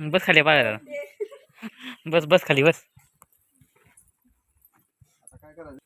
बस खाली बघा बस बस खाली बस आता काय करायचं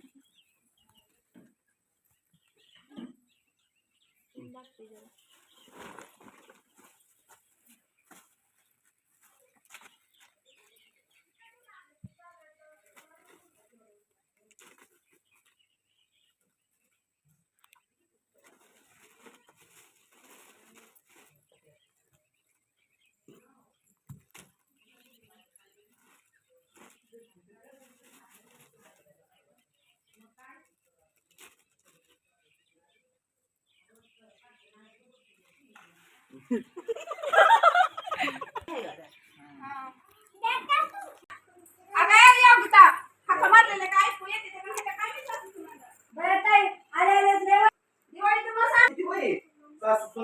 अगं योगिता हाका मारलेलं काय ऐकू येते ते पण ह्याच्या काय विश्वास आहे तुम्हाला? बरं ताई आले आले देवा दिवाळीचं मग सांग. किती वय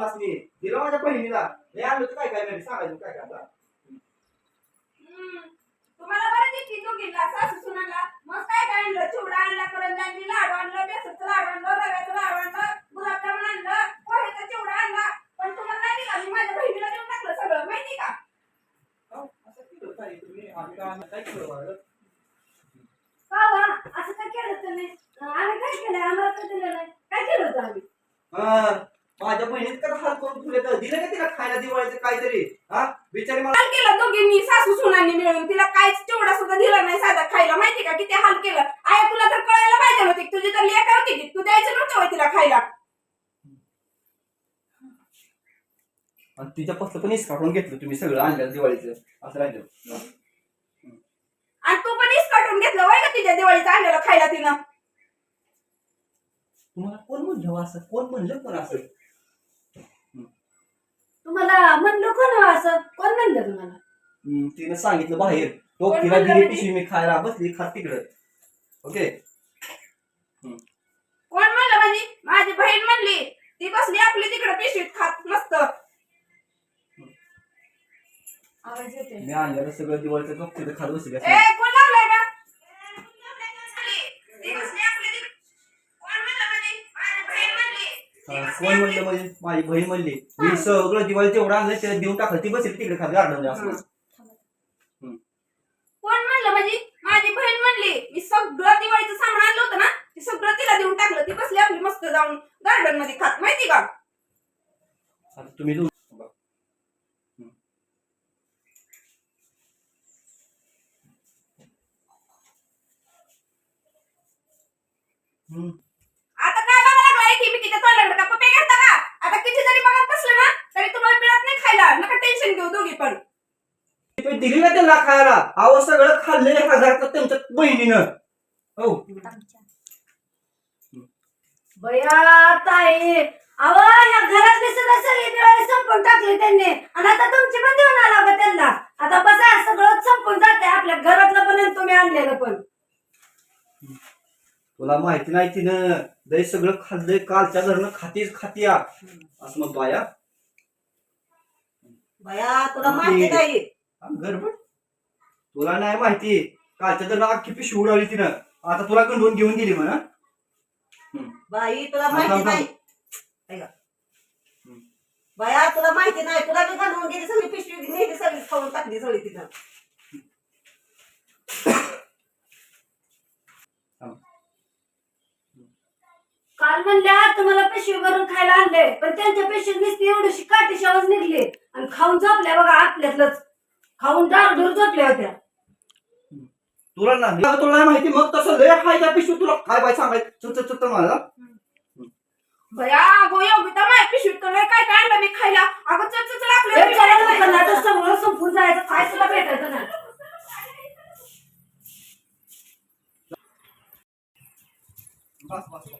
सुनासनी दिलं माझ्या बहिणीला. हे तर काय काय नाही सांगायचं काय काय आता? हम्म. तुम्हाला बरं दिसली दोघींना सासू सुनाला? मग काय काय आणलं? चिवडा आणला करंजांनी लाडू आणलं बेसनचं लाडू आणलं रव्याचं लाडू आणलं गुलाबजामुन आणलं पोहेचा चिवडा आणला. पण तुम्हाला नाही दिला. मी माझ्या बहिणीला देऊन टाकलं सगळं. माहिती का? अहो, असं केलं ताई तुम्ही? आम्ही काय काय केलं? का असं काय केलं तुम्ही? आम्ही काय केलं? आम्हाला काय दिलं नाही? काय केलं होतं आम्ही? हा, माझ्या बहिणीत तर हाल करून तुले तर? दिलं का तिला खायला दिवाळीचं काहीतरी? हा? बिचारी मला हाल केलं दोघींनी सासू सुनांनी मिळून. तिला काहीच चिवडा सुद्धा दिला नाही साधा खायला. माहिती का किती हाल केलं? आय तुला तर कळायला पाहिजे होती. तुझी तर लेखा होती की तू द्यायचं नव्हतं होय तिला खायला. आणि तिच्या पसलं पण काढून घेतलं तुम्ही सगळं आणलं दिवाळीचं. असं राहिलं. आणि तू पण काटून घेतलं वय का तिच्या दिवाळीचं आणलेलं खायला तिनं? तुम्हाला कोण म्हणलं हो असं? कोण म्हणलं कोण असं? तुम्हाला म्हणलं कोण हो असं? कोण म्हणलं तुम्हाला? हम्म, तिनं सांगितलं बाहेर. तो कोण तिला म्हणलं दिली म्हणजे? पिशवी मी खायला बसली खात तिकडं. ओके? कोण म्हणलं म्हणजे? माझी बहीण म्हणली ती बसली आपली तिकडे पिशवीत खात मस्त. आवाज येतोय. मी आणलेलं सगळं दिवाळीचं तिथं खात बसली. ए असं. कोण लावलंय का ती बसली आपली तिकडे कोण म्हणलं म्हणजे माझी बहीण म्हणली ती हा, बसली कोण म्हणलं म्हणजे माझी बहीण म्हणली. मी सगळं दिवाळी तेवढं आणलं त्याला देऊन टाकलं. ती बसली तिकडे खात गार्डन असं कोण म्हणलं म्हणजे? माझी बहीण म्हणली. मी सगळं दिवाळीचं सामान आणलं होतं ना ते सगळं तिला देऊन टाकलं. ती बसली आपली मस्त जाऊन गार्डनमध्ये खात. माहिती का? आता तुम्ही दोन हम्म. लागलाय की मी तिच्या तोंडाकडे का पप्पे घेता का? आता किती जरी बघत बसलं ना तरी तुम्हाला मिळत नाही खायला. नका टेन्शन घेऊ दोघी पण. तुम्ही दिली ना त्यांना खायला? अहो सगळं खाल्लं एक हजाराचं त्यांच्या बहिणीनं. हो. बया ताई अहो या घरातली सगळी दिवाळी संपून टाकली त्यांनी. आणि आता तुमची पण देऊन आला का त्यांना. आता बसा सगळं संपून जाते आपल्या घरातलं पण आणि तुम्ही आणलेलं पण. तुला माहिती नाही तिनं. दही सगळं खाल्लंय कालच्या घरनं खातीच खातिया. असं मग बाया. बया तुला माहिती नाही. गडबड. तुला नाही माहिती. कालच्या घरनं अख्खी पिशवी उडाली तिनं. आता तुला गंडून घेऊन गेली म्हणा. बाई तुला माहिती नाही. ऐका. बया तुला माहिती नाही. तुला मी गेली सगळी पिशवी नेली सगळी खाऊन टाकली सगळी तिथं. काल म्हणल्या तुम्हाला पिशवी भरून खायला आणले पण त्यांच्या पिशवीत नुसती एवढीशी काठी शावच निघली. आणि खाऊन झोपल्या बघा आपल्यातलंच खाऊन डारडूर झोपल्या होत्या. तुला नाही तुला नाही माहिती मग तसं लय खाय त्या पिशवी तुला काय बाय सांगायचं? चुत चुत मला बया पिशवीत तर लय काय काय आणलं मी खायला. अगं चच चला लागलं तर सगळं संपून जायचं. काय सुद्धा भेटायचं नाही. बस बस बस.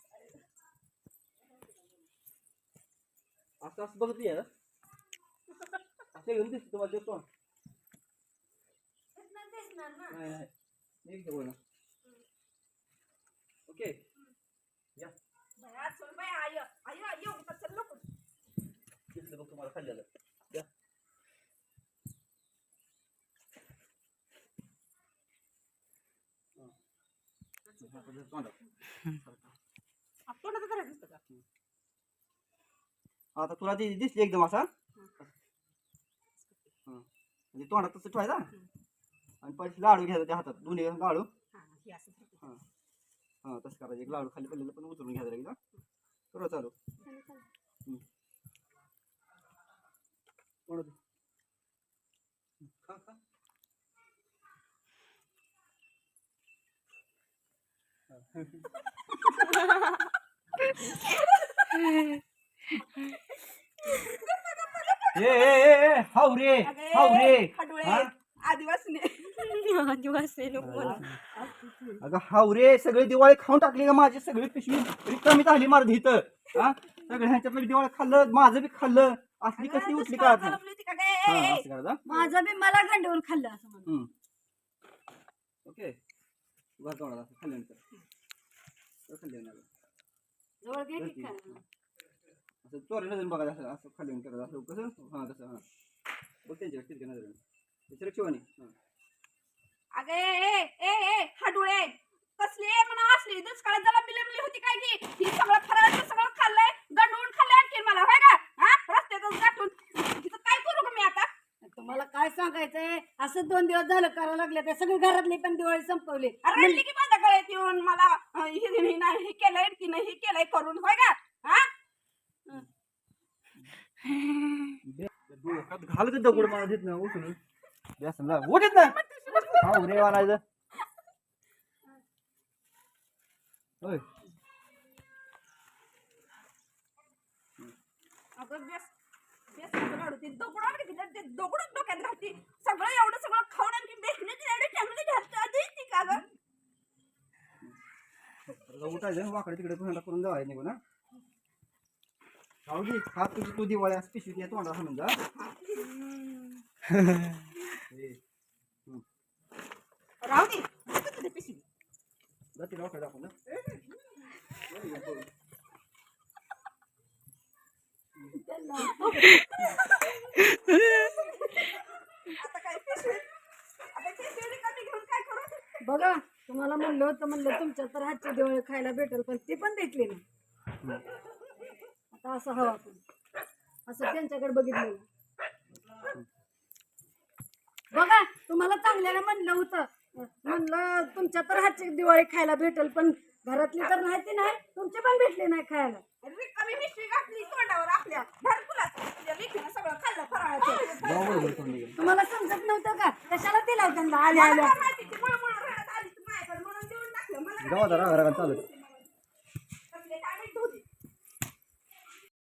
असं असं बघत ये असं घेऊन दिसतो तुम्हाला देतो दिसणार ना नाही नाही एक बोल ओके बाया, चल बाया, आय, आय, आय, एवढं तर चल नको. दिसलं बघ तुम्हाला खाल्लेलं द्या हा. आता जर तोंडात. तोंडाचं करायचं असतं का? आता तुला ती दिसली एकदम असा. म्हणजे तोंडात तसं ठेवायचा. आणि पैसे लाडू घ्यायचा त्या हातात. दोन्ही लाडू. हा, तसं करायचं. एक लाडू खाली पडलेलं पण उचलून घ्यायचं एकदा करू चालू. हम्म. ए ए ए ए, हाव रे अगे, हाव रे. हा? आदिवासी. अगं हाव रे सगळे दिवाळी खाऊन टाकली का माझी सगळी पिशवी. रिकामी झाली मारत इथं. हा? सगळे ह्यांच्यातलं दिवाळी खाल्लं माझं बी खाल्लं. असली कसली उठली का आता? हा असं करायचं माझं बी मला गंडवून खाल्लं असं म्हणा हम्म. ओके. खाल्ल्यानंतर. खाल्ल्यानंतर जवळ घे की. असं चोरी नजर बघा असं असं खाल्ल्यानंतर असं कसं हा तसं हा. बघ त्यांच्या तिरक्या नजरेने. दुसरं शिवानी हा. अगे ए ए ए हाडुळे कसली आहे म्हणा असली. दुष्काळात जरा बिलबिली होती काय की ही सगळं फराळाचं सगळं खाल्लंय. गंडवून खाल्लंय आणखी मला होय का? हा? रस्त्यातच गाठून. तिथं काय करू का मी आता? तुम्हाला काय सांगायचंय? असं दोन दिवस झालं करायला लागले ते सगळी घरातली पण दिवाळी संपवली. अरे की माझ्या गळ्यात येऊन मला अं, हे हे नाही हे केलंय तिनं हे केलंय करून होय का? हा? घाल का दगड मला देत ना उचलून व्यसन लाग उठत ना हा उरे वाणायचं होय अगं बेस बेस दगड आणखी ते डोक्यात घालती. सगळं एवढं सगळं खाऊन आणखी बेसण्याची एवढी फॅमिली घालते. आधी ती का गं? उठायचं वाकडे तिकडे करून जावाय निघून हा? दे हा तुझी तू दिवाळी असं म्हणून जा पिशवी? ना घेऊन काय करू? बघा तुम्हाला म्हणलं होतं म्हणलं तुमच्या तर हातची दिवाळी खायला भेटेल पण ती पण भेटली नाही. आता असं हवं आपण. असं त्यांच्याकडे बघितलं बघा तुम्हाला चांगल्याने म्हणलं होतं. म्हणलं तुमच्या तर हातची दिवाळी खायला भेटेल पण घरातली तर नाही ती नाही तुमची पण भेटली नाही खायला. रिकामी घातली तोंडावर आपल्या लेकीनं सगळं खाल्लं फराळाचं. तुम्हाला समजत नव्हतं का? कशाला दिला त्यांना आल्या आल्या? माहिती मुळमुळ आली तू माझ्याकडे म्हणून देऊन टाकलं. मला जाऊ